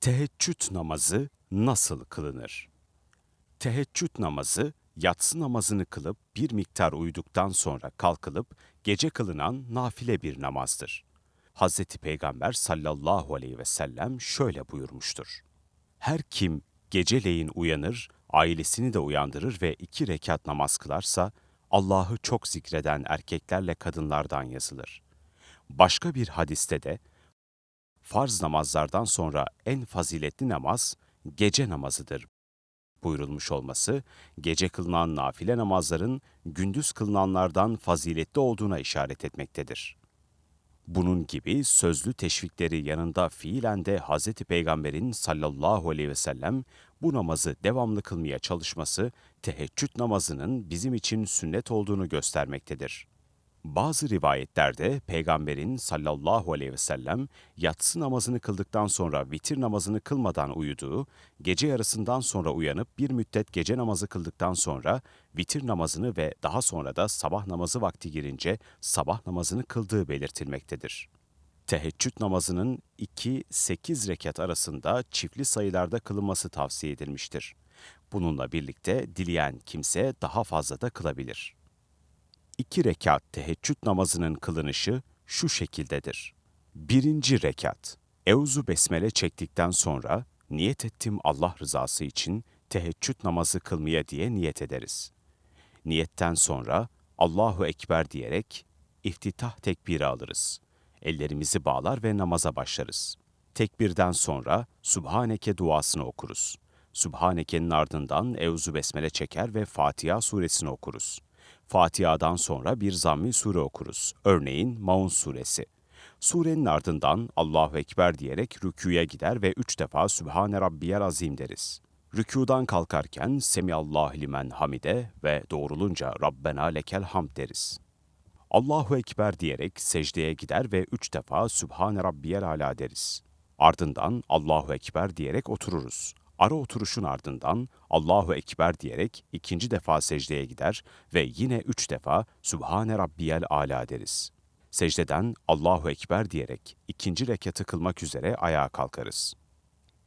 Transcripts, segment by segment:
Teheccüd namazı nasıl kılınır? Teheccüd namazı, yatsı namazını kılıp bir miktar uyuduktan sonra kalkılıp gece kılınan nafile bir namazdır. Hz. Peygamber sallallahu aleyhi ve sellem şöyle buyurmuştur. Her kim geceleyin uyanır, ailesini de uyandırır ve iki rekat namaz kılarsa, Allah'ı çok zikreden erkeklerle kadınlardan yazılır. Başka bir hadiste de, farz namazlardan sonra en faziletli namaz gece namazıdır buyurulmuş olması, gece kılınan nafile namazların gündüz kılınanlardan faziletli olduğuna işaret etmektedir. Bunun gibi sözlü teşvikleri yanında fiilen de Hz. Peygamber'in sallallahu aleyhi ve sellem bu namazı devamlı kılmaya çalışması, teheccüd namazının bizim için sünnet olduğunu göstermektedir. Bazı rivayetlerde Peygamberin sallallahu aleyhi ve sellem yatsı namazını kıldıktan sonra vitir namazını kılmadan uyuduğu, gece yarısından sonra uyanıp bir müddet gece namazı kıldıktan sonra vitir namazını ve daha sonra da sabah namazı vakti girince sabah namazını kıldığı belirtilmektedir. Teheccüd namazının 2-8 rekat arasında çiftli sayılarda kılınması tavsiye edilmiştir. Bununla birlikte dileyen kimse daha fazla da kılabilir iki rekat teheccüd namazının kılınışı şu şekildedir. Birinci rekat, Euzu Besmele çektikten sonra niyet ettim Allah rızası için teheccüd namazı kılmaya diye niyet ederiz. Niyetten sonra Allahu Ekber diyerek iftitah tekbiri alırız. Ellerimizi bağlar ve namaza başlarız. Tekbirden sonra Subhaneke duasını okuruz. Subhaneke'nin ardından Euzu Besmele çeker ve Fatiha suresini okuruz. Fatiha'dan sonra bir zammi sure okuruz. Örneğin Maun suresi. Surenin ardından Allahu Ekber diyerek rüküye gider ve üç defa Sübhane Rabbiyel Azim deriz. Rükudan kalkarken Semiallahu limen hamide ve doğrulunca Rabbena lekel hamd deriz. Allahu Ekber diyerek secdeye gider ve üç defa Sübhane Rabbiyel Ala deriz. Ardından Allahu Ekber diyerek otururuz. Ara oturuşun ardından Allahu Ekber diyerek ikinci defa secdeye gider ve yine üç defa Sübhane Rabbiyel Ala deriz. Secdeden Allahu Ekber diyerek ikinci rekatı kılmak üzere ayağa kalkarız.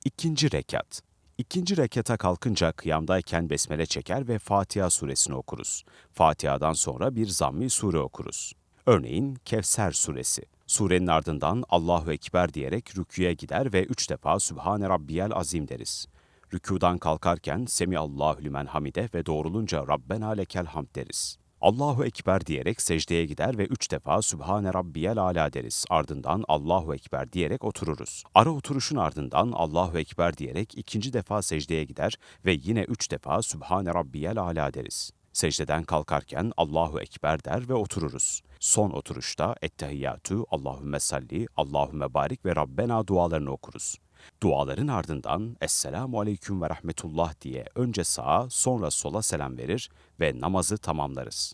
İkinci rekat. İkinci rekata kalkınca kıyamdayken besmele çeker ve Fatiha suresini okuruz. Fatiha'dan sonra bir zammi sure okuruz. Örneğin Kevser suresi. Surenin ardından Allahu Ekber diyerek rüküye gider ve üç defa Sübhane Rabbiyel Azim deriz. Rükudan kalkarken Semi Allahu limen hamide ve doğrulunca Rabbena lekel hamd deriz. Allahu Ekber diyerek secdeye gider ve üç defa Sübhane Rabbiyel Ala deriz. Ardından Allahu Ekber diyerek otururuz. Ara oturuşun ardından Allahu Ekber diyerek ikinci defa secdeye gider ve yine üç defa Sübhane Rabbiyel Ala deriz. Secdeden kalkarken Allahu Ekber der ve otururuz. Son oturuşta Ettehiyyatü, Allahümme salli, Allahümme barik ve Rabbena dualarını okuruz. Duaların ardından Esselamu Aleyküm ve Rahmetullah diye önce sağa sonra sola selam verir ve namazı tamamlarız.